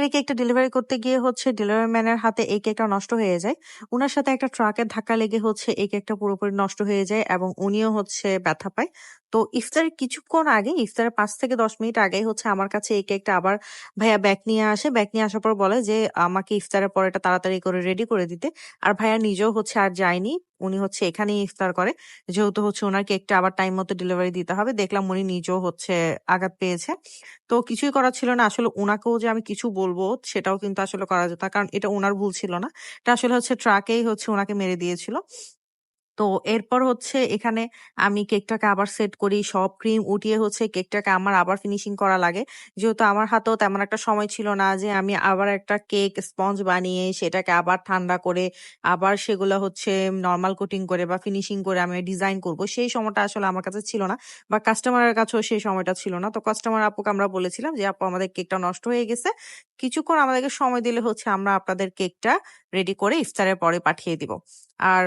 এই কেকটা ডেলিভারি করতে গিয়ে হচ্ছে ডেলিভারি ম্যানের হাতে এই কেকটা নষ্ট হয়ে যায়। উনার সাথে একটা ট্রাকের ধাক্কা লেগে হচ্ছে এই কেকটা পুরোপুরি নষ্ট হয়ে যায় এবং উনিও হচ্ছে ব্যথা পায়। তো ইফতারের কিছুক্ষণ আগে ইফতারের পাঁচ থেকে ১০ মিনিট আগেই হচ্ছে আমার কাছে এই কেকটা আবার ভাইয়া ব্যাক নিয়ে আসে। ব্যাক নিয়ে আসার পর বলে যে, আমাকে ইফতারের পর এটা তাড়াতাড়ি করে রেডি করে দিতে। আর ভাইয়া নিজেও হচ্ছে আর যায়নি। উনি হচ্ছে এখানেই ইফতার করে। যেহেতু হচ্ছে উনার কেকটা আবার টাইম মতো ডেলিভারি দিতে হবে। দেখলাম উনি নিজেও হচ্ছে আঘাত পেয়েছে। তো কিছুই করার ছিল না। আসলে ওনাকেও যে আমি কিছু বলব, সেটাও কিন্তু আসলে করা যেত কারণ এটা ওনার ভুল ছিল না। এটা আসলে হচ্ছে ট্রাকেই হচ্ছে ওনাকে মেরে দিয়েছিল। তো এরপর হচ্ছে এখানে আমি কেকটাকে আবার সেট করি। সব ক্রিম উঠিয়ে হচ্ছে কেকটাকে আমার আবার ফিনিশিং করা লাগে। যেহেতু আমার হাতেও তেমন একটা সময় ছিল না যে আমি আবার একটা কেক স্পঞ্জ বানিয়ে সেটাকে আবার ঠান্ডা করে আবার সেগুলো হচ্ছে নর্মাল কোটিং করে বা ফিনিশিং করে আমি ডিজাইন করব। সেই সময়টা আসলে আমার কাছে ছিল না। বা কাস্টমারের কাছেও সেই সময়টা ছিল না। তো কাস্টমার আপুকে আমরা বলেছিলাম যে, "আপু আমাদের কেকটা নষ্ট হয়ে গেছে। কিছুক্ষণ আমাদেরকে সময় দিলে হচ্ছে আমরা আপনাদের কেকটা রেডি করে ইফতারের পরে পাঠিয়ে দিব।" আর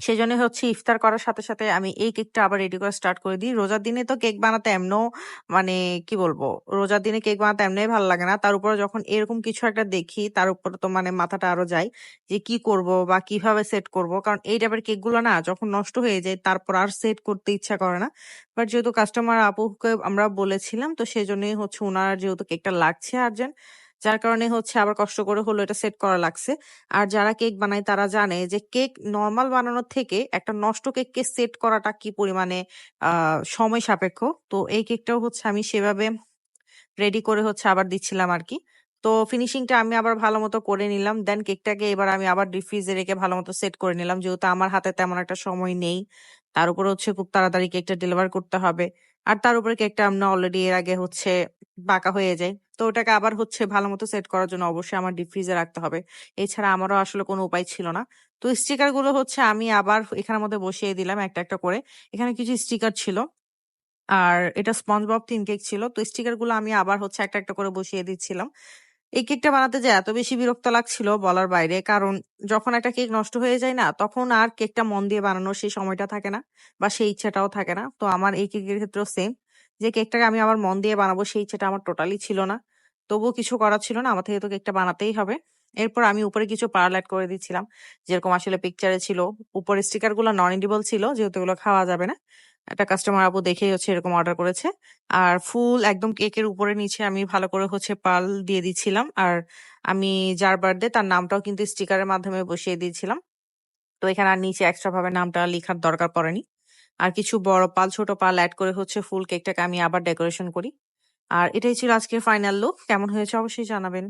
সেজন্যই হচ্ছে ইফতার করার সাথে, সাথে আমি এই কেকটা আবার রেডি করা স্টার্ট করে দিই। রোজার দিনে তো কেক বানাতে এমনেও মানে কি বলব? রোজার দিনে কেক বানাতে এমনিই ভালো লাগে না। তার উপরে যখন এরকম কিছু একটা দেখি তার উপরে তো মানে মাথাটা আরও যায় যে কি করব বা কীভাবে সেট করব। কারণ এই টাইপের কেকগুলো না যখন নষ্ট হয়ে যায় তারপর আর সেট করতে ইচ্ছা করে না। বাট যেহেতু কাস্টমার আপুকে আমরা বলেছিলাম তো সেজন্যই হচ্ছে উনার যেহেতু কেকটা লাগছে আর্জেন্ট যার কারণে হচ্ছে আবার কষ্ট করে হলেও এটা সেট করা লাগছে। আর যারা কেক বানায় তারা জানে যে কেক নর্মাল বানানোর থেকে একটা নষ্ট কেককে সেট করাটা কি পরিমাণে সময় সাপেক্ষ। তো এই কেকটাও হচ্ছে আমি সেভাবে রেডি করে হচ্ছে আবার দিচ্ছিলাম আর কি তো ফিনিশিংটা আমি আবার ভালো মতো করে নিলাম। দেন কেকটাকে এবার আমি আবার ডিপ ফ্রিজে রেখে ভালোমতো সেট করে নিলাম। যেহেতু আমার হাতে তেমন একটা সময় নেই। তার উপরে হচ্ছে খুব তাড়াতাড়ি কেকটা ডেলিভার করতে হবে। আর তার উপরে কেকটা আমরা অলরেডি এর আগে হচ্ছে বাঁকা হয়ে যায়। তো ওটাকে আবার হচ্ছে ভালো মতো সেট করার জন্য অবশ্যই আমার ডিপ ফ্রিজে রাখতে হবে। এছাড়া আমারও আসলে কোনো উপায় ছিল না। তো স্টিকারগুলো হচ্ছে আমি আবার এখানের মধ্যে বসিয়ে দিলাম একটা, একটা করে। এখানে কিছু স্টিকার ছিল। আর এটা SpongeBob থিম কেক ছিল। তো স্টিকারগুলো আমি আবার হচ্ছে একটা, একটা করে বসিয়ে দিচ্ছিলাম। এই কেকটা বানাতে যেয়ে এত বেশি বিরক্ত লাগছিল বলার বাইরে। কারণ যখন একটা কেক নষ্ট হয়ে যায় না তখন আর কেকটা মন দিয়ে বানানোর সেই সময়টা থাকে না বা সেই ইচ্ছাটাও থাকে না। তো আমার এই কেকের ক্ষেত্রেও সেম। যে কেকটাকে আমি আবার মন দিয়ে বানাবো সেই ইচ্ছাটা আমার টোটালি ছিল না। তবুও কিছু করার ছিল না। আমার থেকে তো কেকটা বানাতেই হবে। এরপর আমি উপরে কিছু পার্ল এড করে দিচ্ছিলাম। যেরকম আসলে পিকচারে ছিল। উপরের স্টিকারগুলো নন এডিবল ছিল, যেহেতু এগুলো খাওয়া যাবে না। একটা কাস্টমার আপু দেখেই হচ্ছে এরকম অর্ডার করেছে। আর ফুল একদম কেকের উপরে নিচে আমি ভালো করে হচ্ছে পাল দিয়ে দিচ্ছিলাম। আর আমি যার বার্থডে তার নামটাও কিন্তু স্টিকারের মাধ্যমে বসিয়ে দিয়েছিলাম। তো এখানে আর নিচে এক্সট্রা ভাবে নামটা লেখার দরকার পড়েনি। আর কিছু বড় পাল ছোট পাল অ্যাড করে হচ্ছে ফুল কেকটাকে আমি আবার ডেকোরেশন করি। আর এটাই ছিল আজকের ফাইনাল লুক। কেমন হয়েছে অবশ্যই জানাবেন।